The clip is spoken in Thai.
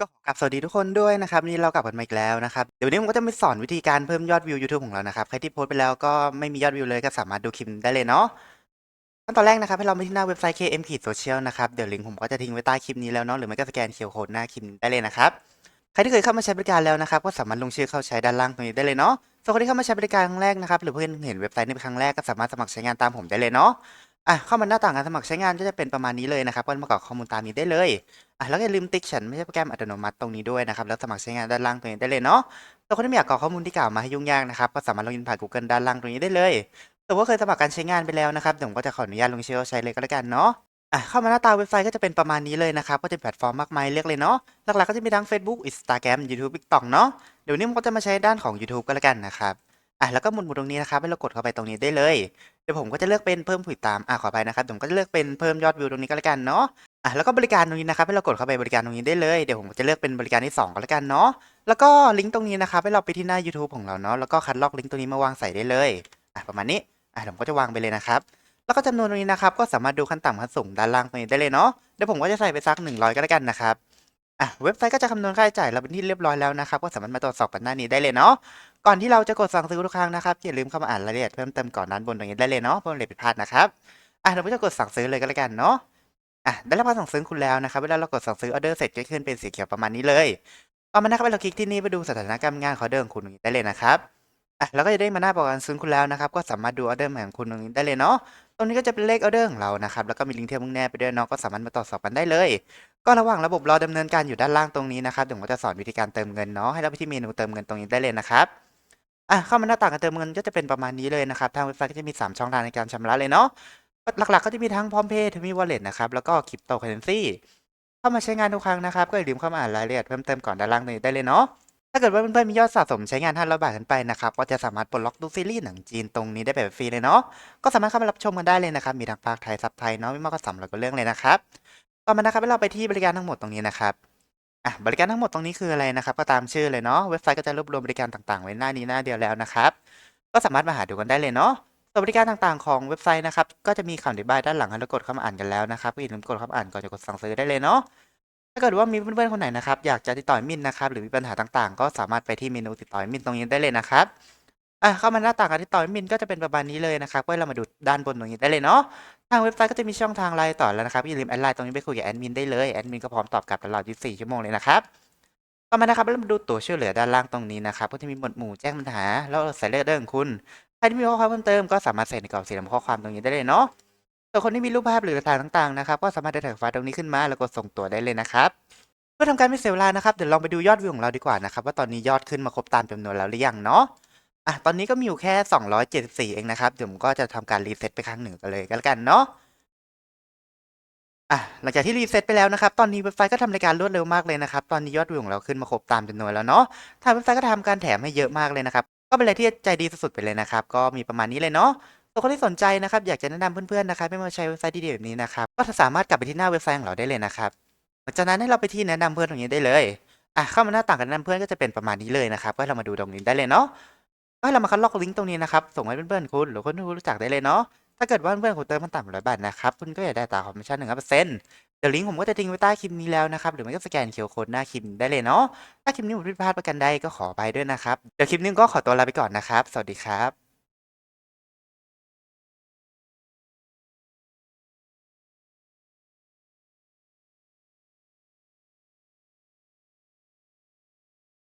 ก็ขอกลับสวัสดีทุกคนด้วยนะครับนี่เรากลับกันมาอีกแล้วนะครับ เดี๋ยววันนี้ผมก็จะมาสอนวิธีการเพิ่มยอดวิว YouTube ของเรานะครับ ใครที่โพสต์ไปแล้วก็ไม่มียอดวิวเลยก็สามารถดูคลิปได้เลยเนาะขั้นตอนแรกนะครับให้เราไปที่หน้าเว็บไซต์ KM ขีดโซเชียลนะครับเดี๋ยวลิงก์ผมก็จะทิ้งไว้ใต้คลิปนี้แล้วเนาะหรือไม่ก็สแกน QR Code หน้าคลิปได้เลยนะครับใครที่เคยเข้ามาใช้บริการแล้วนะครับก็สามารถลงชื่อเข้าใช้ด้านล่างตรงนี้ได้เลยเนาะส่วนคนที่เข้ามาใช้บริการครั้งแรกนะครับหรือเพื่อนเห็นเว็บไซต์นี้เป็นครั้งแรกก็สามารถสมัครใช้งานตามผมได้เลยเนาะ อะเข้ามาหน้าต่างการสมัครใช้งานก็จะเป็นประมาณนี้เลยนะครับก็มากรอกข้อมูลตามนี้ได้เลยอะแล้วก็อย่าลืมติ๊กฉันไม่ใช่โปรแกรมอัตโนมัติตรงนี้ด้วยนะครับแล้วสมัครใช้งานด้านล่างตรงนี้ได้เลยเนาะส่คนที่ไม่อยากกรอกข้อมูลที่กล่าวมาให้ยุ่งยากนะครับก็สามารถลงอินผ่าน Google ด้านล่างตรงนี้ได้เลยแต่ว่าเคยสมัครการใช้งานไปแล้วนะครับเดี๋ยวผมก็จะขออนุญาตลงชื่อใช้เลยก็แล้วกันเนาะอะเข้ามาหน้าตาเว็บไซต์ก็จะเป็นประมาณนี้เลยนะครับ ก็จะแพลตฟอร์มมากมายเลือกเลยเนาะ หลักๆก็จะมีทั้ง Facebook Instagram YouTube TikTok เนาะ เดี๋ยวนี้ผมก็จะมาใช้ด้านของ YouTube ก็แล้วกันนะครับ อะแล้วก็หมุนๆตรงนี้นะครับให้เรากดเข้าไปตรงนี้ได้เลย เดี๋ยวผมก็จะเลือกเป็นเพิ่มผู้ติดตามอะขอไปนะครับผมก็จะเลือกเป็นเพิ่มยอดวิวตรงนี้ก็แล้วกันเนาะอะแล้วก็บริการตรงนี้นะครับให้เรากดเข้าไปบริการตรงนี้ได้เลยเดี๋ยวผมจะเลือกเป็นบริการที่ 2ก็แล้วกันเนาะแล้วก็ลิงก์ตรงนี้นะครับให้เราไปที่หน้า YouTube ของเราเนาะแล้วก็คัดลอกลิงก์ตรงนี้มาวางใส่ได้เลยอะประมาณนี้อะผมก็จะวางไปเลยนะครับแล้วก็จำนวนตรงนี้นะครับก็สามารถดูขั้นต่ำขั้นสูงด้านล่างตรงนี้ได้เลยเนาะเดี๋ยวผมก็จะใส่ไปสัก 100 ก็แล้วกันนะครับ อะเว็บไซต์ก็จะคำนวณค่าใช้จ่ายเราเป็นที่เรียบร้อยแล้วนะครับ ก็สามารถมาตรวจสอบกันหน้านี้ได้เลยเนาะก่อนที่เราจะกดสั่งซื้อทุกครั้งนะครับอย่าลืมเข้ามาอ่านรายละเอียดเพิ่มเติมก่อนด้นบนตรงนี้ได้เลยเนาะเพื่อไม่ให้ผิดพลาดนะครับอะเราจะกดสั่งซื้อเลยก็แล้วกันเนาะอะได้รับการสั่งซื้อคุณแล้วนะครับเวลาเรากดสั่งซื้อออเดอร์เสร็จก็ขึ้นเป็นสีเขียวประมาณนี้เลยต่อมานะครับเราคลิกที่นี่ไปดูสถานะการงานของเดอร์ของคุณตรงนี้ได้เลยนะครับอะแล้วก็จะได้มาหน้าบอกการซื้อคุณแล้วนะครับ ก็สามารถดูออเดอร์ของคุณตรงนี้ได้เลยเนาะ ตรงนี้ก็จะเป็นเลขออเดอร์ของเรานะครับ แล้วก็มีลิงก์ที่มุ่งแนบไปด้วยเนาะก็สามารถมาตรวจสอบกันได้เลย ก็ระหว่างระบบรอดำเนินการอยู่ด้านล่างตรงนี้นะครับเดี๋ยวผมจะสอนวิธีการเติมเงินเนาะให้เราไปที่เมนูเติมเงินตรงนี้ได้เลยนะครับอะเข้ามาหน้าต่างการเติมเงินก็จะเป็นประมาณนี้เลยนะครับทางเว็บไซต์ก็จะมีสามช่องทางในการชำระเลยเนาะหลักๆ ก็จะมีทั้งพร้อมเพย์ทมีวอลเล็ตนะครับแล้วก็คริปโตเคอเรนซีเข้ามาใช้งานทุกครั้งนะครับก็อย่าลืมเข้ามาอ่านรายละเอียดเพิ่มเติมก่อนด้านล่างนี้ได้เลยเนาะาเกิดว่าเพื่อนๆมียอดสะสมใช้งาน500บาทขึ้นไปนะครับ ก็จะสามารถปลดล็อกดูซีรีส์หนังจีนตรงนี้ได้แบบฟรีเลยเนาะ ก็สามารถเข้ามารับชมกันได้เลยนะครับ มีทั้งภาคไทยซับไทยเนาะไม่มากก็สามร้อยกว่าเรื่องเลยนะครับต่อมานะครับให้เราไปที่บริการทั้งหมดตรงนี้นะครับอะบริการทั้งหมดตรงนี้คืออะไรนะครับ ก็ตามชื่อเลยเนาะ เว็บไซต์ก็จะรวบรวมบริการต่างๆ ไว้หน้านี้หน้าเดียวแล้วนะครับ ก็สามารถมาหาดูกันได้เลยเนาะส่วนบริการต่างๆ ของเว็บไซต์นะครับ ก็จะมีคำอธิบายด้านหลังให้เรากดเข้ามาอ่านกันแล้วนะครับก็อย่าลืมกดเข้ามาอ่านก่อนจะกดสั่งซื้อได้เลยเนาะ ถ้าเกิดว่ามีเพื่อนๆคนไหนนะครับ อยากจะติดต่อมินนะครับ หรือมีปัญหาต่างๆ ก็สามารถไปที่เมนูติดต่อมินตรงนี้ได้เลยนะครับอะเข้ามาหน้าต่างการติดต่อมินก็จะเป็นประมาณนี้เลยนะครับก็เรามาดูด้านบนตรงนี้ได้เลยเนาะทางเว็บไซต์ก็จะมีช่องทางไลน์ต่อแล้วนะครับอย่าลืมแอดไลน์ตรงนี้ไปคุยกับแอดมินได้เลยแอดมินก็พร้อมตอบกลับตลอด 24 ชั่วโมงเลยนะครับต่อมานะครับเรามาดูตัวช่วยเหลือด้านล่างตรงนี้นะครับก็จะมีหมวดหมู่แจ้งปัญหาแล้วใส่เลขเรื่องของคุณใครที่มีข้อความเพิ่มเติมก็สามารถใส่ในกรอบสี่เหลี่ยมข้อความตรงนี้ได้เลยเนาะ ส่วนคนที่มีรูปภาพหรือหลักฐานต่างๆนะครับ ก็สามารถได้ถ่ายไฟล์ตรงนี้ขึ้นมาแล้วกดส่งตัวได้เลยนะครับเพื่อทำการไม่เสียเวลานะครับเดี๋ยวลองไปดูยอดวิวของเราดีกว่านะครับว่าตอนนี้ยอดขึ้นมาครบตามจำนวนแล้วหรือยังเนาะอะตอนนี้ก็มีอยู่แค่ 274 เองนะครับเดี๋ยวผมก็จะทำการรีเซ็ตไปครั้งหนึ่งกันเลยก็แล้วกันเนาะอะหลังจากที่รีเซ็ตไปแล้วนะครับ ตอนนี้เว็บไซต์ก็ทำรายการรวดเร็วมากเลยนะครับ ตอนนี้ยอดวิวของเราขึ้นมาครบตามจำนวนแล้วเนาะทางเว็บไซต์ก็ทำการแถมให้เยอะมากเลยนะครับ ก็เป็นอะไรที่ใจดีสุดๆไปเลยนะครับ ก็มีประมาณนี้เลยเนาะ ส่วนคนที่สนใจนะครับอยากจะแนะนำเพื่อนๆนะครับให้มาใช้เว็บไซต์ดีๆแบบนี้นะครับก็สามารถกลับไปที่หน้าเว็บไซต์ของเราได้เลยนะครับหลังจากนั้นให้เราไปที่แนะนำเพื่อนตรงนี้ได้เลย อะเข้ามาหน้าต่างการแนะนำเพื่อนก็จะเป็นประมาณนี้เลยนะครับ ก็เรามาดูตรงนี้ได้เลยเนาะ ก็เรามาคัดลอกลิงก์ตรงนี้นะครับ ส่งให้เพื่อนๆคุณหรือคนที่คุณรู้จักได้เลยเนาะ ถ้าเกิดว่าเพื่อนๆคุณเติมมันต่ำร้อยบาทนะครับ คุณก็อยากได้ตาคอมมิชชั่นหนึ่งเปอร์เซ็นต์เดี๋ยวลิงก์ผมก็จะทิ้งไว้ใต้คลิปนี้แล้วนะครับ หรือไม่ก็สแกนเคียร์โค้ดหน้าคลิปได้เลยเนาะ ถ้าคลิปนี้ผมผิดพลาดประกันใดก็ขอไปด้วยนะครับ เดี๋ยวคลิปนี้ก็ขอตัวลาไปก่อนนะครับ สวัสดีครับ